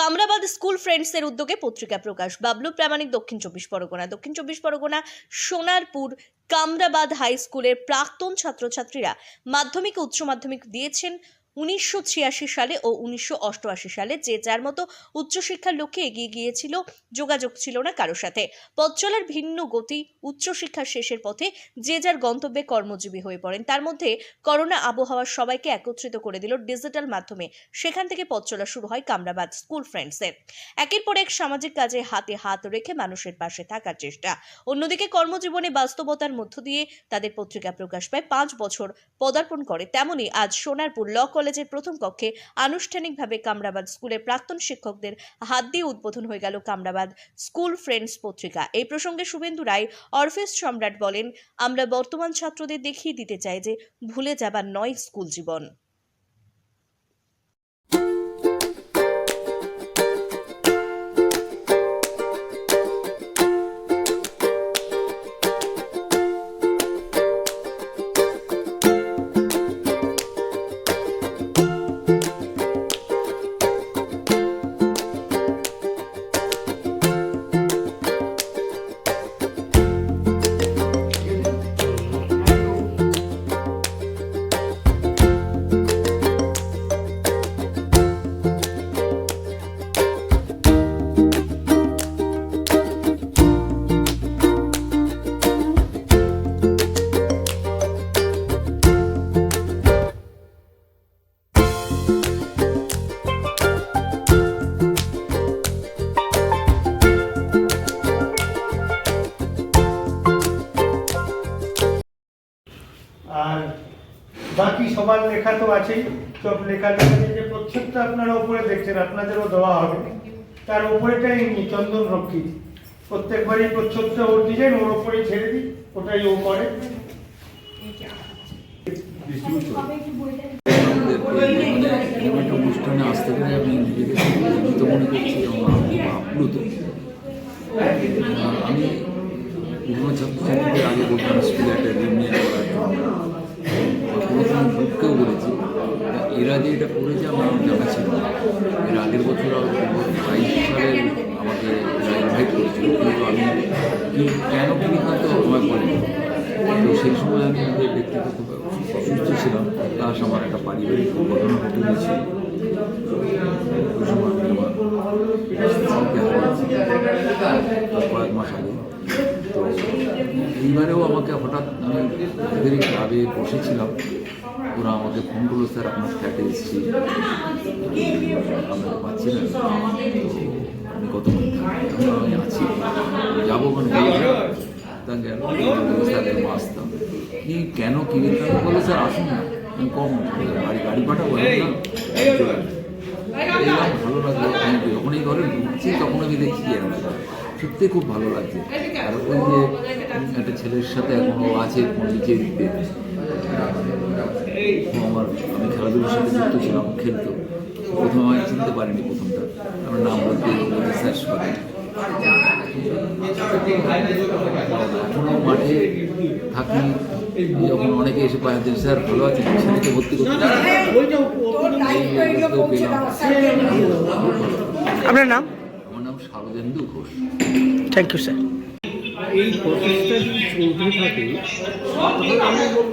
Kamrabad school ফ্রেন্ডসের উদ্যোগে পত্রিকা প্রকাশ। বাবলু প্রামাণিক দক্ষিণ চব্বিশ পরগনা। দক্ষিণ চব্বিশ পরগনা, সোনারপুর, কামরাবাদ হাই স্কুলের প্রাক্তন ছাত্রছাত্রীরা মাধ্যমিক উচ্চ মাধ্যমিক দিয়েছেন। উনিশশো ছিয়াশি সালে ও উনিশশো অষ্টআশি সালে যে যার মতো উচ্চশিক্ষার লক্ষ্যে এগিয়ে গিয়েছিল, যোগাযোগ ছিল না কারও সাথে। পথ চলার ভিন্ন গতি উচ্চশিক্ষার শেষের পথে যে যার গন্তব্যে কর্মজীবী হয়ে পড়েন, তার মধ্যে করোনা আবহাওয়ার সবাইকে একত্রিত করে দিল ডিজিটাল মাধ্যমে। সেখান থেকে পথ চলা শুরু হয় কামরাবাদ স্কুল ফ্রেন্ডসের। একের পর এক সামাজিক কাজে হাতে হাত রেখে মানুষের পাশে থাকার চেষ্টা। অন্যদিকে কর্মজীবনে বাস্তবতার মধ্য দিয়ে তাদের পত্রিকা প্রকাশ পায়। পাঁচ বছর পদার্পণ করে, তেমনি আজ সোনারপুর ল কলেজের প্রথম কক্ষে আনুষ্ঠানিকভাবে কামরাবাদ স্কুলের প্রাক্তন শিক্ষকদের হাত দিয়ে উদ্বোধন হয়ে গেল কামরাবাদ স্কুল ফ্রেন্ডস পত্রিকা। এই প্রসঙ্গে শুভেন্দু রায়, অরফেস সম্রাট বলেন, আমরা বর্তমান ছাত্রদের দেখিয়ে দিতে চাই যে ভুলে যাবার নয় স্কুল জীবন। বাকি সবার লেখা তো আছেই, সব লেখা যে প্রত্যেকটা আপনারা উপরে দেখছেন, আপনাদেরও দেওয়া হবে। তার উপরেটাই এমনি চন্দন রক্ষিত প্রত্যেকবারই প্রচ্ছদটা ওর ডিজাইন, ওর উপরে ছেড়ে দিই, ওটাই ও করে। আমি নিজেকে গর্বিত আগে বলতাম, স্কুলে একটা রিউনিয়ন করার জন্য কোনো কোনো গ্রুপকেও বলেছি যে এটা করেছে আমার জানা ছিল। না। এর আগের বছর বাইশ সালে আমাকে ইনভাইট করেছিল, কিন্তু আমি কেন কি হয়তো আমায় বলেনি। তো সেই সময় আমি নিজের ব্যক্তিগত অসুস্থ ছিলাম, প্লাস আমার একটা পারিবারিক ঘটনা ঘটে আমার কয়েক মাস আগে। তো এইবারেও আমাকে হঠাৎ আমি ক্লাবে বসেছিলাম। ওরা আমাকে ফোন করল, স্যার, আপনার ফ্ল্যাটে এসেছি। আমরা পাচ্ছি না। আমি কত আমি আছি। যাব ওখানে গেল। স্যারের আসতাম। কি কেন কি? বলে, স্যার, আসুন না। কম গাড়ি গাড়ি পাঠাবো। ভালো লাগল। আমি যখন এই ঘরে ঢুকছি তখন আমি দেখি এরকম সত্যি খুব ভালো লাগছে। আর ওই যে একটা ছেলের সাথে এখনও আছে, ফোন নিচে আমার আমি খেলাধুলার সাথে যুক্ত ছিলাম খেলতো। প্রথমে আমি চিনতে পারিনি প্রথমটা। আমার নাম বলতে করে এখনও মাঠে থাকি যখন অনেকে এসে পায় যে স্যার ভালো আছেন? ছেলেকে ভর্তি করতে আপনার নাম? আমার নাম Sharadendu Ghosh. Thank you sir এই প্রসেসটা যদি চলতে থাকে আমি বলব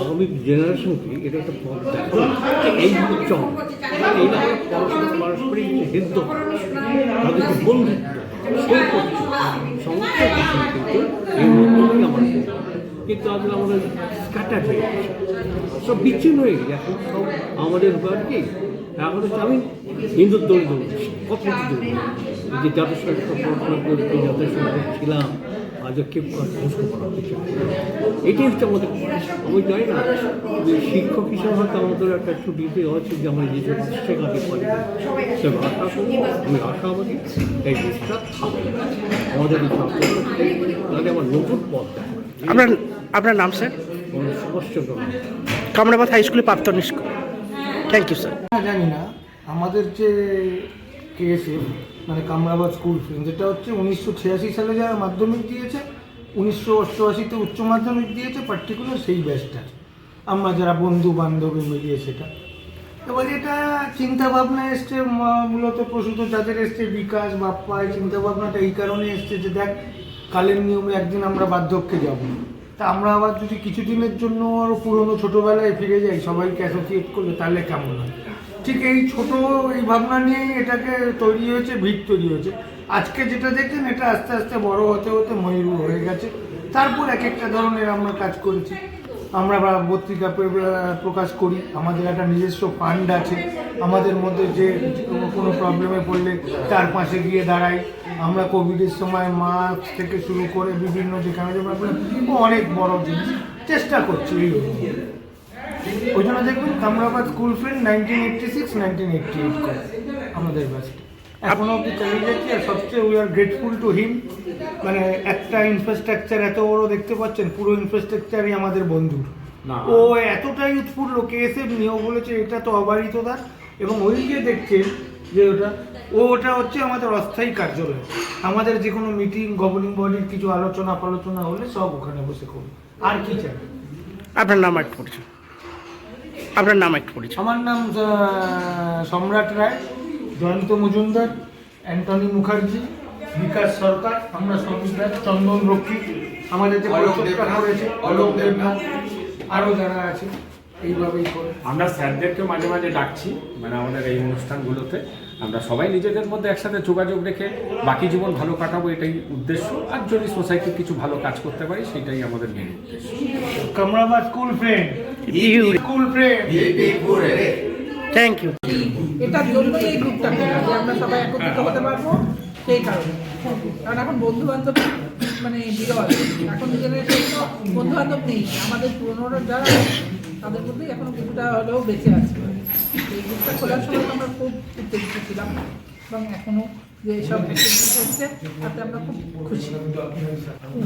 আগামী জেনারেশনকে এটা একটা পথ দেখাবে যে এইভাবে চল, এই পারস্পরিক যে হিদ্ধ তাদের বন্ধুত্ব সেই পথে সমস্ত কিছু কিন্তু এই মন্দিরই আমার কিন্তু আজ আমাদের স্ক্যাটার হয়ে গেছে। সব বিচ্ছিন্ন হয়ে গেছে। এখন সব আমাদের ব্যাপার কি, এখন হচ্ছে আমি হিন্দুর দৌড় দৌড়ছি কত দৌড় যে সঙ্গে পড়াশোনা করছি সঙ্গে ছিলাম তাদেরকে এটাই হচ্ছে আমাদের আমি জানি না যে শিক্ষক হিসেবে হয়তো আমাদের একটা একটু দিতে হচ্ছে যে আমরা নিজের শেখাতে পারি তবে আশা আমি আশাবাদী এই জিনিসটা থাকবে আমাদের তাহলে আমার নতুন পথ আপনার আপনার নাম স্যার? সুভাষচন্দ্র। কামরাবাদ হাই স্কুলে প্রাক্তন স্কুল। থ্যাংক ইউ স্যার জানি না আমাদের যে কেএসএফ মানে কামরাবাদ স্কুল ফ্রেন্ড যেটা হচ্ছে উনিশশো ছিয়াশি সালে যারা মাধ্যমিক দিয়েছে, উনিশশো অষ্টআশিতে উচ্চ মাধ্যমিক দিয়েছে পার্টিকুলার সেই ব্যাচটা আমরা যারা বন্ধু বান্ধবী মিলিয়ে সেটা। এবার এটা চিন্তা ভাবনা এসছে মূলত প্রসূত যাদের এসছে, বিকাশ, বাপ্পা, এই চিন্তা ভাবনাটা এই কারণে এসছে যে দেখ, কালের নিয়মে একদিন আমরা বার্ধক্যে যাব। তা আমরা আবার যদি কিছুদিনের জন্য আরও পুরনো ছোটোবেলায় ফিরে যাই, সবাইকে অ্যাসোসিয়েট করলে তাহলে কেমন হয়? ঠিক এই ছোট এই ভাবনা নিয়েই এটাকে তৈরি হয়েছে, ভিত তৈরি হয়েছে। আজকে যেটা দেখছেন এটা আস্তে আস্তে বড় হতে হতে ময়ূর হয়ে গেছে। তারপর এক একটা ধরনের আমরা কাজ করেছি। আমরা পত্রিকা প্রকাশ করি। আমাদের একটা নিজস্ব ফান্ড আছে। আমাদের মধ্যে যে কোনো- প্রবলেমে পড়লে তার পাশে গিয়ে দাঁড়াই। আমরা কোভিডের সময় মাস্ক থেকে শুরু করে বিভিন্ন যেখানে অনেক বড় জিনিস চেষ্টা করছি। এই ওই জন্য দেখবেন Kamrabad school friend nineteen eighty six nineteen eighty eight করে আমাদের ব্যাচটা এখনও অব্দি চালিয়ে যাচ্ছি আর সবচেয়ে we are grateful to him মানে একটা ইনফ্রাস্ট্রাকচার এত বড় দেখতে পাচ্ছেন পুরো ইনফ্রাস্ট্রাকচারই আমাদের বন্ধুর। ও এতটাই উৎফুল্ল কেএসএফ নিয়েও বলেছে এটা তো অবারিতদা এবং ওই যে দেখছেন যে ওটা ও ওটা হচ্ছে আমাদের অস্থায়ী কার্যালয়। আমাদের যে কোনো মিটিং গভর্নিং বডির কিছু আলোচনা ফালোচনা হলে সব ওখানে বসে করুন আর কি চাই? আপনার নাম একটু পরিচয় আপনার নাম একটু পরিচয় আমার নাম সম্রাট রায় জয়ন্ত মজুমদার অ্যান্টনি মুখার্জি বিকাশ সরকার আমরা সমিতার চন্দন রক্ষী আমাদের যে রয়েছে অলোক দেবনাথ। আরও যারা আছে এইভাবেই করে। আমরা স্যারদেরকে মাঝে মাঝে ডাকছি মানে আমাদের এই অনুষ্ঠানগুলোতে। আমরা সবাই নিজেদের মধ্যে একসাথে যোগাযোগ রেখে বাকি জীবন ভালো কাটাবো এটাই উদ্দেশ্য। আর যদি সোসাইটির কিছু ভালো কাজ করতে পারি সেটাই আমাদের মেন উদ্দেশ্য। Kamrabad school friend school friend thank you এটার জন্যই এই গ্রুপটা যে আমরা সবাই একত্রিত হতে পারব সেই কারণে। কারণ এখন বন্ধু বান্ধব মানে বিরল। এখন জেনারেশন তো বন্ধু বান্ধব নেই। আমাদের পুরোনোরা যারা তাদের মধ্যেই এখন কিছুটা হলেও বেঁচে আছে। এই খোলার সময় আমরা খুব উত্তেজিত ছিলাম এবং এখনও যে সব হচ্ছে তাতে আমরা খুব খুশি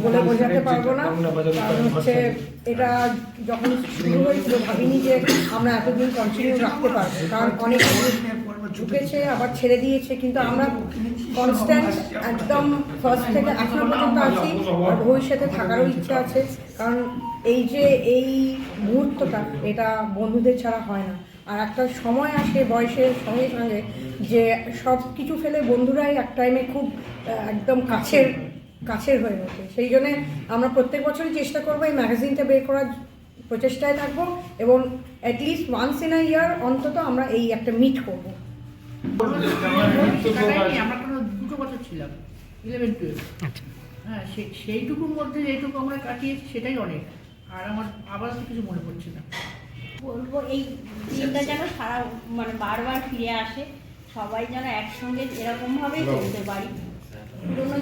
বলে বোঝাতে পারব না কারণ হচ্ছে এটা যখন শুরু হয়েছিল ভাবিনি যে আমরা এতদিন কন্টিনিউ রাখতে পারব কারণ অনেক ঢুকেছে আবার ছেড়ে দিয়েছে কিন্তু আমরা কনস্ট্যান্ট একদম ফার্স্ট থেকে এখনও পর্যন্ত আছি আর ভবিষ্যতে থাকারও ইচ্ছা আছে কারণ এই যে এই মুহূর্তটা, এটা বন্ধুদের ছাড়া হয় না। আর একটা সময় আসে বয়সের সঙ্গে সঙ্গে যে সব কিছু ফেলে বন্ধুরাই এক টাইমে খুব আহ, একদম কাছের কাছের হয়ে ওঠে। সেই জন্যে আমরা প্রত্যেক বছরই চেষ্টা করব এই ম্যাগাজিনটা বের করার প্রচেষ্টায় থাকব এবং at least once in a year অন্তত আমরা এই একটা মিট করব। আমরা কোনো দুটো বছর ছিলাম ইলেভেন টুয়েলভ হ্যাঁ সেই সেইটুকুর মধ্যে যেটুকু আমরা কাটিয়েছি সেটাই অনেক। আর আমার আবার তো কিছু মনে পড়ছে না। বলব এই দিনটা যেন সারা মানে বারবার ফিরে আসে। সবাই যেন একসঙ্গে এরকম ভাবেই চলতে পারি। পুরোনো